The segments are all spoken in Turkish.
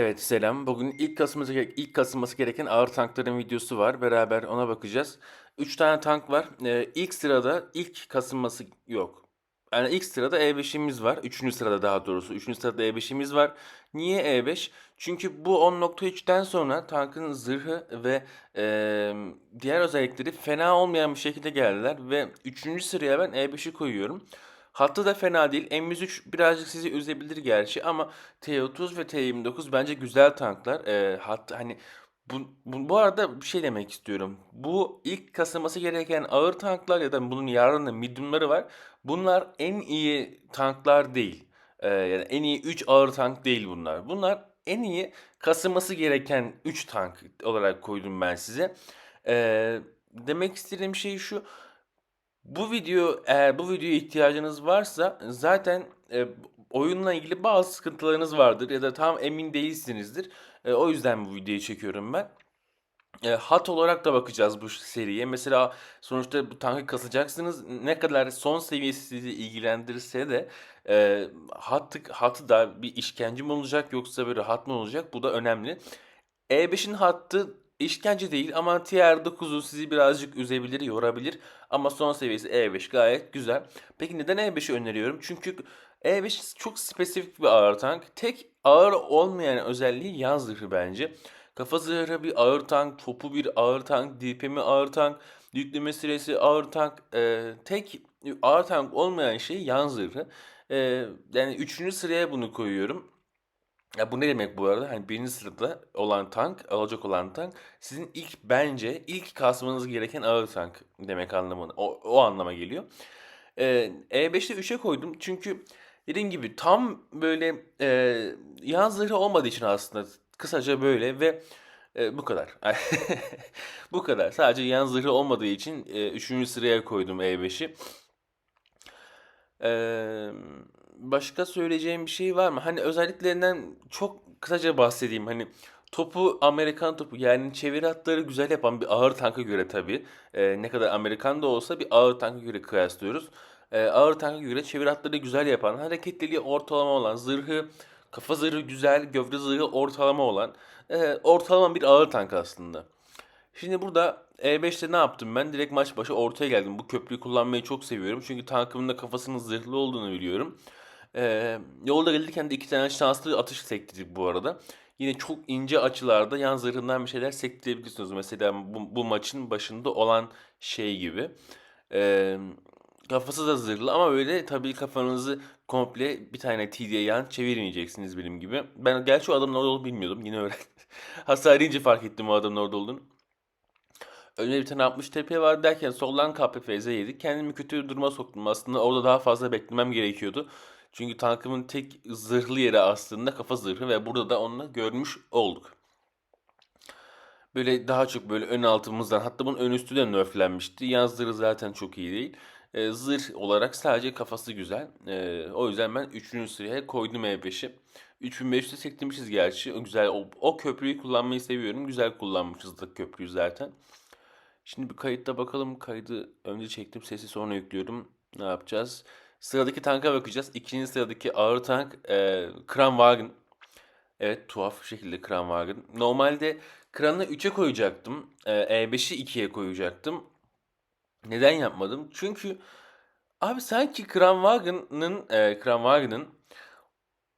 Evet selam. Bugün ilk kasılması, gerek- ilk kasılması gereken ağır tankların videosu var. Beraber ona bakacağız. 3 tane tank var. Ee, ilk sırada ilk kasılması yok. Yani ilk sırada E5'imiz var. Üçüncü sırada daha doğrusu. Üçüncü sırada E5'imiz var. Niye E5? Çünkü bu 10.3'ten sonra tankın zırhı ve eee, diğer özellikleri fena olmayan bir şekilde geldiler. Ve üçüncü sıraya ben E5'i koyuyorum. Hattı da fena değil. M103 birazcık sizi üzebilir gerçi ama T30 ve T29 bence güzel tanklar. Ee, hatta hani bu, bu, bu arada bir şey demek istiyorum. Bu ilk kasılması gereken ağır tanklar ya da bunun yararında mediumları var. Bunlar en iyi tanklar değil. Ee, yani en iyi 3 ağır tank değil bunlar. Bunlar en iyi kasılması gereken 3 tank olarak koydum ben size. Ee, demek istediğim şey şu. Bu video eğer bu videoya ihtiyacınız varsa zaten e, oyunla ilgili bazı sıkıntılarınız vardır ya da tam emin değilsinizdir. E, o yüzden bu videoyu çekiyorum ben. E, hat olarak da bakacağız bu seriye. Mesela sonuçta bu tankı kasacaksınız. Ne kadar son seviyesi sizi ilgilendirirse de e, hattı, hatı da bir işkence mi olacak yoksa böyle rahat mı olacak? Bu da önemli. E5'in hattı işkence değil ama TR9'u sizi birazcık üzebilir, yorabilir. Ama son seviyesi E5 gayet güzel. Peki neden E5'i öneriyorum? Çünkü E5 çok spesifik bir ağır tank. Tek ağır olmayan özelliği yan zırhı bence. Kafa zırhı bir ağır tank, topu bir ağır tank, DPM'i ağır tank, yükleme süresi ağır tank. Ee, tek ağır tank olmayan şey yan zırhı. Ee, yani üçüncü sıraya bunu koyuyorum. Ya bu ne demek bu arada? Hani birinci sırada olan tank, alacak olan tank sizin ilk bence ilk kasmanız gereken ağır tank demek anlamına. O, o anlama geliyor. Ee, E5'te 3'e koydum çünkü dediğim gibi tam böyle e, yan zırhı olmadığı için aslında kısaca böyle ve e, bu kadar. Bu kadar. Sadece yan zırhı olmadığı için 3. sıraya koydum E5'i. Ee, başka söyleyeceğim bir şey var mı? Hani özelliklerinden çok kısaca bahsedeyim. Hani topu Amerikan topu yani çeviri hatları güzel yapan bir ağır tanka göre tabii. Ee, ne kadar Amerikan da olsa bir ağır tanka göre kıyaslıyoruz. Ee, ağır tanka göre çeviri hatları güzel yapan, hareketliliği ortalama olan, zırhı, kafa zırhı güzel, gövde zırhı ortalama olan, e, ortalama bir ağır tank aslında. Şimdi burada E5'te ne yaptım ben? Direkt maç başı ortaya geldim. Bu köprüyü kullanmayı çok seviyorum. Çünkü tankımın da kafasının zırhlı olduğunu biliyorum. Ee, yolda gelirken de iki tane şanslı atış sektirdik bu arada. Yine çok ince açılarda yan zırhından bir şeyler sektirebilirsiniz. Mesela bu, bu maçın başında olan şey gibi. Ee, kafası da zırhlı ama öyle tabii kafanızı komple bir tane TD'ye yan çevirmeyeceksiniz benim gibi. Ben gerçi o adamın orada olduğunu bilmiyordum. Yine öğrendim. Hasar fark ettim o adamın orada olduğunu. Önüne bir tane 60 TP var derken soldan KPFZ yedik. Kendimi kötü bir duruma soktum. Aslında orada daha fazla beklemem gerekiyordu. Çünkü tankımın tek zırhlı yeri aslında kafa zırhı ve burada da onu görmüş olduk. Böyle daha çok böyle ön altımızdan hatta bunun ön üstü de nerflenmişti. Yan zırhı zaten çok iyi değil. Ee, zırh olarak sadece kafası güzel. Ee, o yüzden ben 3. sıraya koydum E5'i. 3500'te sektirmişiz gerçi. O güzel. O, o köprüyü kullanmayı seviyorum. Güzel kullanmışız da köprüyü zaten. Şimdi bir kayıtta bakalım. Kaydı önce çektim. Sesi sonra yüklüyorum. Ne yapacağız? Sıradaki tanka bakacağız. İkinci sıradaki ağır tank e, Kranwagen. Evet tuhaf şekilde Kranwagen. Normalde Kran'ı 3'e koyacaktım. E, E5'i 2'ye koyacaktım. Neden yapmadım? Çünkü abi sanki Kranwagen'ın e, Kranwagen'ın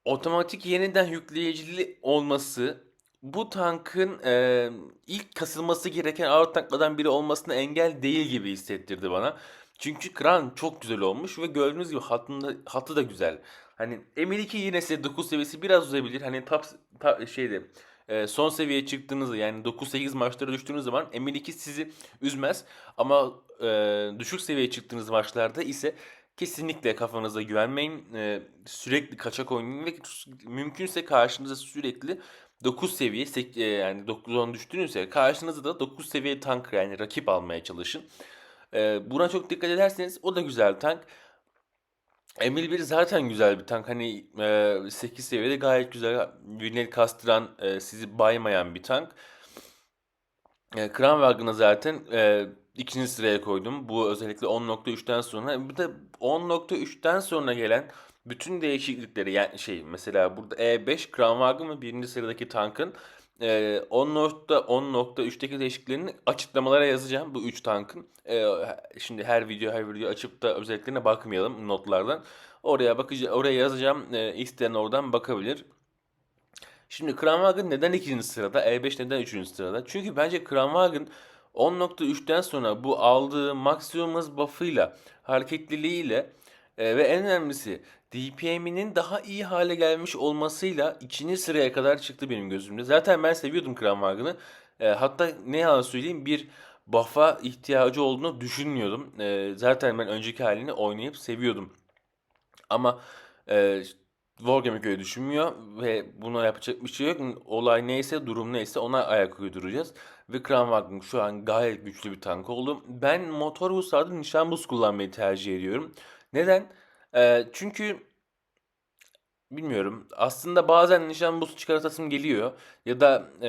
otomatik yeniden yükleyicili olması bu tankın e, ilk kasılması gereken ağır tanklardan biri olmasına engel değil gibi hissettirdi bana. Çünkü kran çok güzel olmuş ve gördüğünüz gibi hattında, hattı da güzel. Hani M2 yine size 9 seviyesi biraz uzayabilir. Hani top, top şeyde e, son seviyeye çıktığınızda yani 9-8 maçlara düştüğünüz zaman M2 sizi üzmez. Ama e, düşük seviyeye çıktığınız maçlarda ise kesinlikle kafanıza güvenmeyin. E, sürekli kaçak oynayın ve mümkünse karşınıza sürekli 9 seviye e, yani 9-10 düştüğünüzde karşınızda da 9 seviye tank yani rakip almaya çalışın. E, buna çok dikkat ederseniz o da güzel tank. Emil 1 zaten güzel bir tank. Hani e, 8 seviyede gayet güzel. Vinel kastıran, e, sizi baymayan bir tank. E, Kranwagen'ı zaten e, ikinci sıraya koydum. Bu özellikle 10.3'ten sonra. Bir de 10.3'ten sonra gelen bütün değişiklikleri yani şey mesela burada E5 Kranwagen ve birinci sıradaki tankın e, 10.10.3'teki değişikliklerini açıklamalara yazacağım bu 3 tankın. E, şimdi her video her video açıp da özelliklerine bakmayalım notlardan. Oraya bakacağım, oraya yazacağım. E, isteyen oradan bakabilir. Şimdi Kranwagen neden ikinci sırada? E5 neden üçüncü sırada? Çünkü bence Kranwagen 10.3'ten sonra bu aldığı maksimum hız buff'ıyla, hareketliliğiyle e, ve en önemlisi DPM'inin daha iyi hale gelmiş olmasıyla ikinci sıraya kadar çıktı benim gözümde. Zaten ben seviyordum Kranwagen'ı. E, hatta ne yalan söyleyeyim bir buff'a ihtiyacı olduğunu düşünmüyordum. E, zaten ben önceki halini oynayıp seviyordum. Ama e, Wargaming öyle düşünmüyor ve buna yapacak bir şey yok. Olay neyse, durum neyse ona ayak uyduracağız. Ve Kranwagen şu an gayet güçlü bir tank oldu. Ben motor buzlarda nişan buz kullanmayı tercih ediyorum. Neden? Ee, çünkü bilmiyorum. Aslında bazen nişan buz çıkartasım geliyor. Ya da e,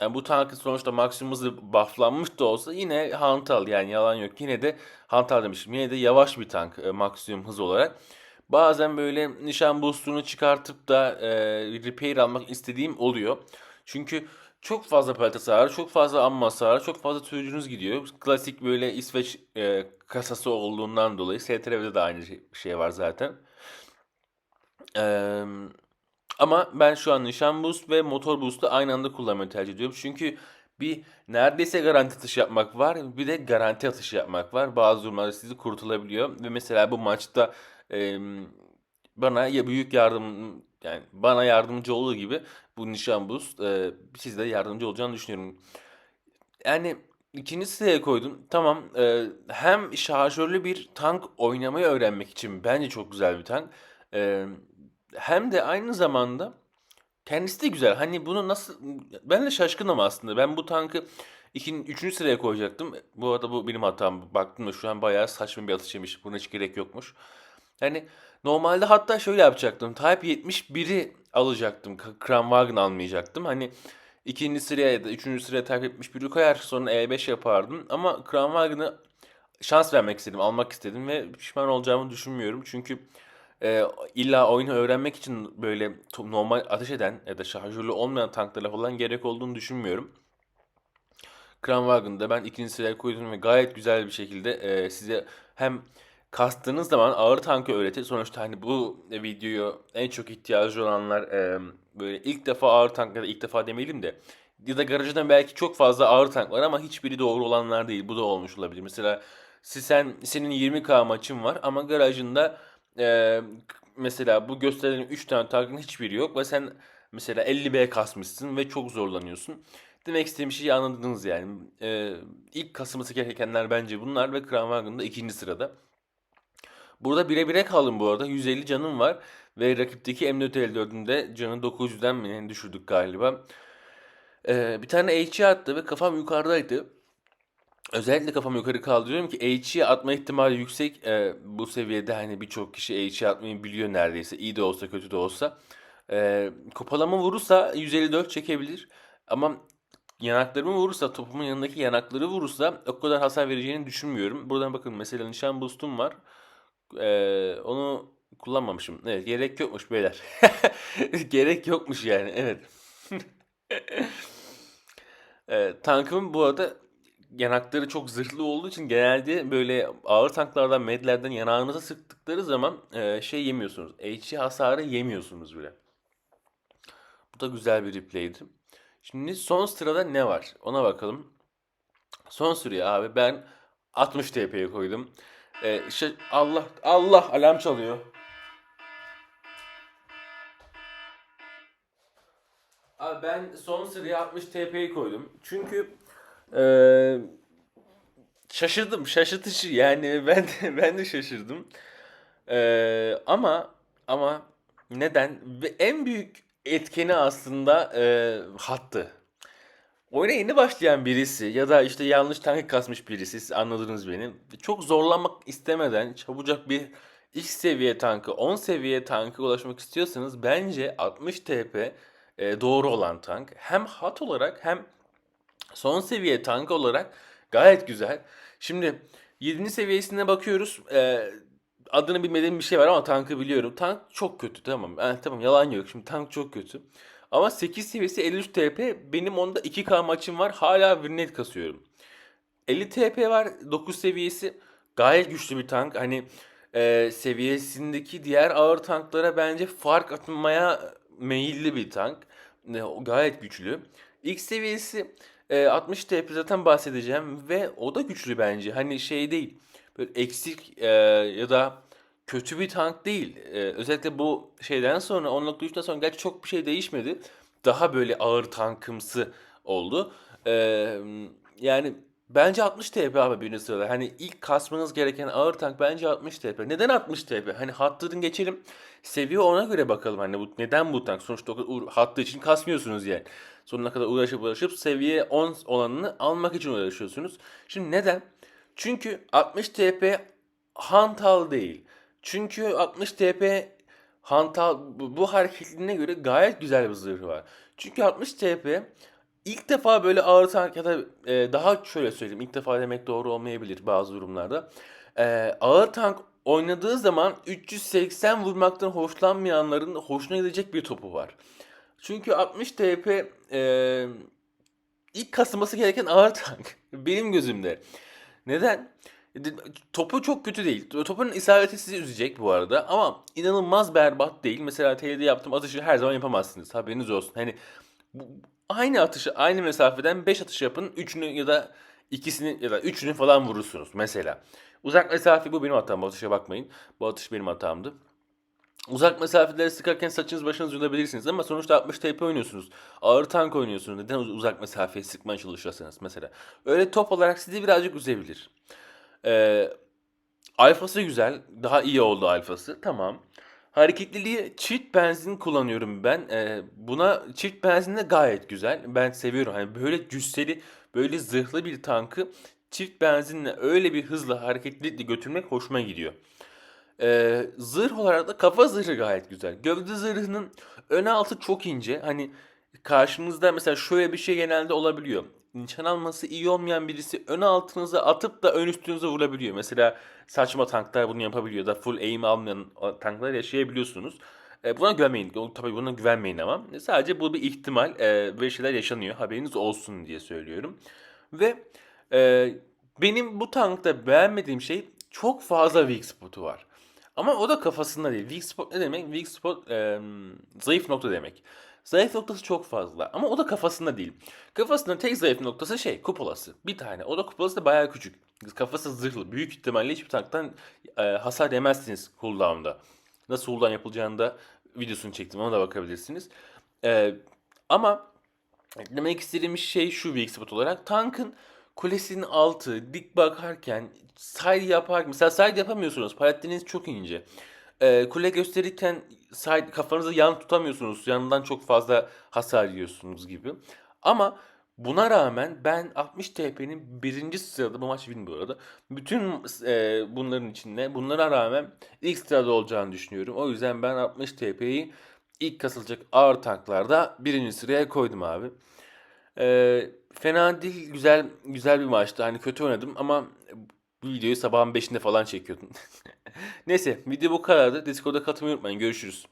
yani bu tankın sonuçta maksimum hızı bufflanmış da olsa yine hantal yani yalan yok. Yine de hantal demişim. Yine de yavaş bir tank e, maksimum hız olarak. Bazen böyle nişan boostunu çıkartıp da e, repair almak istediğim oluyor. Çünkü çok fazla palet hasarı, çok fazla amma hasarı, çok fazla sürücünüz gidiyor. Klasik böyle İsveç e, kasası olduğundan dolayı STR'de de aynı şey, şey var zaten. Eee, ama ben şu an nişan boost ve motor boost'u aynı anda kullanmayı tercih ediyorum. Çünkü bir neredeyse garanti atış yapmak var, bir de garanti atış yapmak var. Bazı durumlarda sizi kurtulabiliyor ve mesela bu maçta e, bana ya büyük yardım yani bana yardımcı olduğu gibi bu nişan boost e, size de yardımcı olacağını düşünüyorum. Yani ikinci sıraya koydum. Tamam e, hem şarjörlü bir tank oynamayı öğrenmek için bence çok güzel bir tank. E, hem de aynı zamanda kendisi de güzel. Hani bunu nasıl ben de şaşkınım aslında. Ben bu tankı ikinci, üçüncü sıraya koyacaktım. Bu arada bu benim hatam. Baktım da şu an bayağı saçma bir atış yemiş. Buna hiç gerek yokmuş. Yani normalde hatta şöyle yapacaktım. Type 71'i alacaktım. K- Kranwagen almayacaktım. Hani ikinci sıraya ya da üçüncü sıraya Type 71'i koyar sonra E5 yapardım. Ama Kranwagen'ı şans vermek istedim, almak istedim ve pişman olacağımı düşünmüyorum. Çünkü e, illa oyunu öğrenmek için böyle normal ateş eden ya da şarjörlü olmayan tanklara falan gerek olduğunu düşünmüyorum. Kranwagen'da ben ikinci sıraya koydum ve gayet güzel bir şekilde e, size hem kastığınız zaman ağır tankı öğretir. Sonuçta hani bu videoyu en çok ihtiyacı olanlar e, böyle ilk defa ağır tank ya da ilk defa demeyelim de ya da garajda belki çok fazla ağır tank var ama hiçbiri doğru olanlar değil. Bu da olmuş olabilir. Mesela sen senin 20k maçın var ama garajında e, mesela bu gösterilen 3 tane tankın hiçbiri yok ve sen mesela 50B kasmışsın ve çok zorlanıyorsun. Demek istediğim şeyi anladınız yani. E, ilk kasılması gerekenler bence bunlar ve Kranwagen'da ikinci sırada. Burada bire bire kaldım bu arada. 150 canım var. Ve rakipteki M454'ün de canı 900'den mi düşürdük galiba. Ee, bir tane HE attı ve kafam yukarıdaydı. Özellikle kafamı yukarı kaldırıyorum ki HE atma ihtimali yüksek. Ee, bu seviyede hani birçok kişi HE atmayı biliyor neredeyse. İyi de olsa kötü de olsa. Ee, kopalama vurursa 154 çekebilir. Ama yanaklarımı vurursa, topumun yanındaki yanakları vurursa o kadar hasar vereceğini düşünmüyorum. Buradan bakın mesela nişan boostum var. Ee, onu kullanmamışım. Evet gerek yokmuş beyler. Gerek yokmuş yani evet. Ee, tankımın bu arada yanakları çok zırhlı olduğu için genelde böyle ağır tanklardan, medlerden yanağınıza sıktıkları zaman e, şey yemiyorsunuz. HE hasarı yemiyorsunuz bile. Bu da güzel bir replay'di. Şimdi son sırada ne var? Ona bakalım. Son sıraya abi ben 60 TP'ye koydum. Ee, işte Allah Allah alarm çalıyor. Abi ben son sıraya 60 TP'yi koydum. Çünkü eee, şaşırdım. Şaşırtıcı yani ben de, ben de şaşırdım. Eee, ama ama neden? Ve en büyük etkeni aslında eee hattı. Oyuna yeni başlayan birisi ya da işte yanlış tank kasmış birisi siz anladınız beni. Çok zorlanmak istemeden çabucak bir X seviye tankı 10 seviye tanka ulaşmak istiyorsanız bence 60 TP e, doğru olan tank. Hem hat olarak hem son seviye tank olarak gayet güzel. Şimdi 7. seviyesine bakıyoruz. E, adını bilmediğim bir şey var ama tankı biliyorum. Tank çok kötü tamam. Yani tamam yalan yok. Şimdi tank çok kötü. Ama 8 seviyesi 53 TP. Benim onda 2K maçım var. Hala Winnet kasıyorum. 50 TP var 9 seviyesi. Gayet güçlü bir tank. Hani e, seviyesindeki diğer ağır tanklara bence fark atmaya meyilli bir tank. E, gayet güçlü. X seviyesi e, 60 TP zaten bahsedeceğim ve o da güçlü bence. Hani şey değil. Böyle eksik e, ya da kötü bir tank değil. E, özellikle bu şeyden sonra 10.3'ten sonra gerçi çok bir şey değişmedi. Daha böyle ağır tankımsı oldu. E, yani bence 60 TP abi birinci sırada. Hani ilk kasmanız gereken ağır tank bence 60 TP. Neden 60 TP? Hani hattını geçelim. Seviye ona göre bakalım. Hani bu, neden bu tank? Sonuçta hattı için kasmıyorsunuz yani. Sonuna kadar uğraşıp uğraşıp seviye 10 olanını almak için uğraşıyorsunuz. Şimdi neden? Çünkü 60 TP hantal değil. Çünkü 60 TP hantal bu, bu hareketliğine göre gayet güzel bir zırhı var. Çünkü 60 TP ilk defa böyle ağır tank ya da e, daha şöyle söyleyeyim ilk defa demek doğru olmayabilir bazı durumlarda. E, ağır tank oynadığı zaman 380 vurmaktan hoşlanmayanların hoşuna gidecek bir topu var. Çünkü 60 TP e, ilk kasılması gereken ağır tank benim gözümde. Neden? De- Topu çok kötü değil. Topun isabeti sizi üzecek bu arada ama inanılmaz berbat değil. Mesela TL'de yaptığım atışı her zaman yapamazsınız. Haberiniz olsun. Hani bu, aynı atışı aynı mesafeden 5 atış yapın. 3'ünü ya da ikisini ya da 3'ünü falan vurursunuz mesela. Uzak mesafe bu benim hatam. Bu atışa bakmayın. Bu atış benim hatamdı. Uzak mesafeleri sıkarken saçınız başınız yolabilirsiniz ama sonuçta 60 TP oynuyorsunuz. Ağır tank oynuyorsunuz. Neden uz- uzak mesafeye sıkmaya çalışırsınız mesela? Öyle top olarak sizi birazcık üzebilir. Ee, alfası güzel. Daha iyi oldu alfası. Tamam. Hareketliliği çift benzin kullanıyorum ben. Ee, buna çift benzin de gayet güzel. Ben seviyorum. Hani böyle cüsseli, böyle zırhlı bir tankı çift benzinle öyle bir hızla hareketlilikle götürmek hoşuma gidiyor. Ee, zırh olarak da kafa zırhı gayet güzel. Gövde zırhının ön altı çok ince. Hani karşınızda mesela şöyle bir şey genelde olabiliyor. Nişan alması iyi olmayan birisi ön altınıza atıp da ön üstünüze vurabiliyor. Mesela saçma tanklar bunu yapabiliyor da full aim almayan tanklar yaşayabiliyorsunuz. E, buna güvenmeyin. Tabii buna güvenmeyin ama. Sadece bu bir ihtimal. E, böyle şeyler yaşanıyor. Haberiniz olsun diye söylüyorum. Ve e, benim bu tankta beğenmediğim şey çok fazla weak spot'u var. Ama o da kafasında değil. Weak spot ne demek? Weak spot e, zayıf nokta demek. Zayıf noktası çok fazla ama o da kafasında değil. Kafasında tek zayıf noktası şey kupolası. Bir tane. O da kupolası da bayağı küçük. Kafası zırhlı. Büyük ihtimalle hiçbir tanktan e, hasar yemezsiniz cooldown'da. Nasıl cooldown yapılacağını da videosunu çektim. Ona da bakabilirsiniz. E, ama Demek istediğim şey şu weak spot olarak tankın kulesinin altı dik bakarken side yaparken mesela side yapamıyorsunuz paletleriniz çok ince. Ee, kule gösterirken side kafanızı yan tutamıyorsunuz yanından çok fazla hasar yiyorsunuz gibi. Ama buna rağmen ben 60 TP'nin birinci sırada bu maç win bu arada. Bütün e, bunların içinde bunlara rağmen ilk sırada olacağını düşünüyorum. O yüzden ben 60 TP'yi ilk kasılacak ağır tanklarda birinci sıraya koydum abi. Ee, fena değil, güzel güzel bir maçtı. Hani kötü oynadım ama bu videoyu sabahın 5'inde falan çekiyordum. Neyse, video bu kadardı. Discord'da katılmayı unutmayın. Görüşürüz.